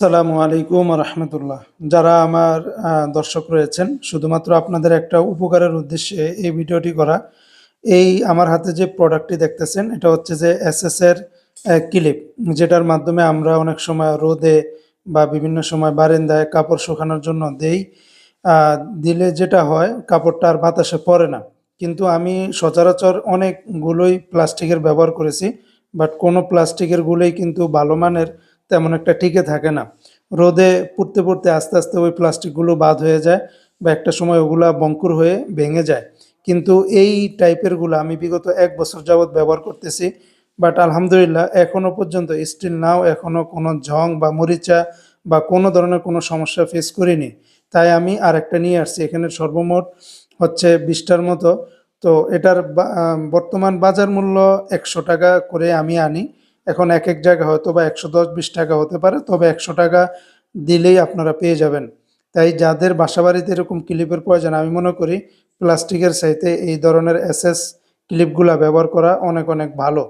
আসসালামু আলাইকুম রহমতুল্লাহ যারা আমার দর্শক রয়েছেন, শুধুমাত্র আপনাদের একটা উপকারের উদ্দেশ্যে এই ভিডিওটি করা। এই আমার হাতে যে প্রোডাক্টটি দেখতেছেন, এটা হচ্ছে যে এসএস এর ক্লিপ যেটার মাধ্যমে আমরা অনেক সময় রোদে বা বিভিন্ন সময় বারেন্দায় কাপড় শুকানোর জন্য দেই। দিলে যেটা হয়, কাপড়টা আর বাতাসে পড়ে না। কিন্তু আমি সচরাচর অনেকগুলোই প্লাস্টিকের ব্যবহার করেছি বাট কোনো প্লাস্টিকের গুলোই কিন্তু ভালো মানের তেমন একটা টিকে থাকে না। রোদে পড়তে পড়তে আস্তে আস্তে ওই প্লাস্টিকগুলো বাদ হয়ে যায় বা একটা সময় ওগুলা বঙ্কুর হয়ে ভেঙে যায়। কিন্তু এই টাইপেরগুলো আমি বিগত এক বছর যাবৎ ব্যবহার করতেছি। বাট আলহামদুলিল্লাহ এখনও পর্যন্ত স্টিল নাও এখনও কোনো ঝং বা মরিচা বা কোনো ধরনের কোনো সমস্যা ফেস করিনি। তাই আমি আর একটা নিয়ে আসছি। এখানে সর্বমোট হচ্ছে বিশটার মতো। তো এটার বর্তমান বাজার মূল্য একশো টাকা করে আমি আনি। এখন এক এক জায়গায় হয়তো বা একশো দশ বিশ টাকা হতে পারে, তবে একশো টাকা দিলেই আপনারা পেয়ে যাবেন। তাই যাদের বাসাবাড়িতে এরকম ক্লিপের প্রয়োজন, আমি মনে করি প্লাস্টিকের সাইতে এই ধরনের এসএস ক্লিপগুলা ব্যবহার করা অনেক অনেক ভালো।